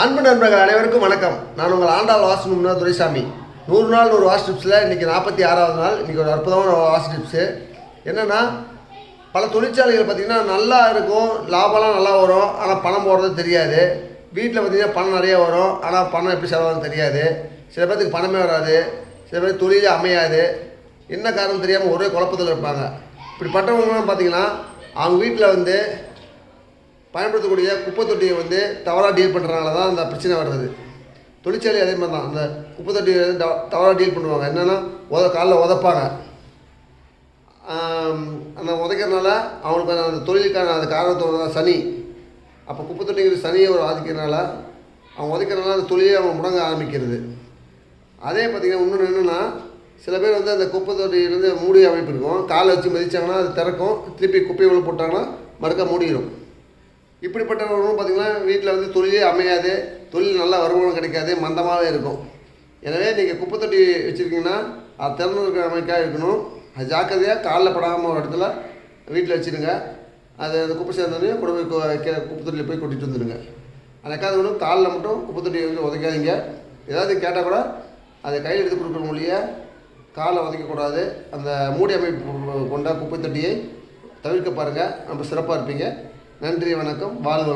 அன்பு நண்பர்கள் அனைவருக்கும் வணக்கம். நான் உங்கள் ஆண்டாள் வாசு துரைசாமி. நூறு நாள் ஒரு வாஷ் டிப்ஸில் இன்றைக்கி நாற்பத்தி ஆறாவது நாள். இன்றைக்கி ஒரு அற்புதமான வாஷ் டிப்ஸு. என்னென்னா பல தொழிற்சாலைகள் பார்த்திங்கன்னா நல்லா இருக்கும் லாபம்லாம் நல்லா வரும் ஆனால் பணம் போடுறது தெரியாது. வீட்டில் பார்த்திங்கன்னா பணம் நிறைய வரும் ஆனால் பணம் எப்படி செலவாகும் தெரியாது. சில பேர்த்துக்கு பணமே வராது சில பேர் தொழிலே அமையாது. என்ன காரணம் தெரியாமல் ஒரே குழப்பத்தில் இருப்பாங்க. இப்படிப்பட்டவங்களாம் பார்த்திங்கன்னா அவங்க வீட்டில் வந்து பயன்படுத்தக்கூடிய குப்பை தொட்டியை வந்து தவறாக டீல் பண்ணுறனால தான் அந்த பிரச்சனை வர்றது. தொழிற்சாலை அதே மாதிரி தான் அந்த குப்பை தொட்டியை வந்து தவ- தவறாக டீல் பண்ணுவாங்க. என்னென்னா உத காலில் உதப்பாங்க. அந்த உதைக்கிறனால அவங்களுக்கு அந்த- தொழிலுக்கான அந்த காரணத்தோட தான் சனி. அப்போ குப்பை தொட்டிங்கிற சனியை ஒரு ஆதிக்கிறனால அவங்க உதைக்கிறனால அந்த தொழிலே அவங்க முடங்க ஆரம்பிக்கிறது. அதே பார்த்திங்கன்னா இன்னொன்று என்னென்னா சில பேர் வந்து அந்த குப்பை தொட்டியிலேருந்து மூடி அமைப்பு இருக்கும். காலை வச்சு மதித்தாங்கன்னா அது திறக்கும். திருப்பி குப்பையை உள்ள போட்டாங்கன்னா மறுக்க மூடிடும் இப்படிப்பட்டவர்களும் பார்த்திங்கன்னா வீட்டில் வந்து தொழிலே அமையாது. தொழில் நல்லா வருமானம் கிடைக்காது. மந்தமாகவே இருக்கும். எனவே நீங்கள் குப்பை தொட்டி வச்சுருக்கீங்கன்னா அது திறந்து இருக்கிற அமைக்காக இருக்கணும். அது ஜாக்கிரதையாக காலில் படாமல் ஒரு இடத்துல வீட்டில் வச்சுருங்க. அது அந்த குப்பை சேர்ந்தோடனே கொண்டு போய் குப்பை தொட்டியில் போய் கொட்டிட்டு வந்துடுங்க அந்த எக்காவது காலில் மட்டும் குப்பை தொட்டியை வந்து உதைக்காதீங்க. ஏதாவது கேட்டால் கூட அதை கையில் எடுத்து கொடுக்குற மொழிய காலை உதைக்கக்கூடாது அந்த மூடி அமைப்பு கொண்ட குப்பை தொட்டியை தவிர்க்க பாருங்கள் நம்ம சிறப்பாக இருப்பீங்க. நன்றி வணக்கம். வாழ்க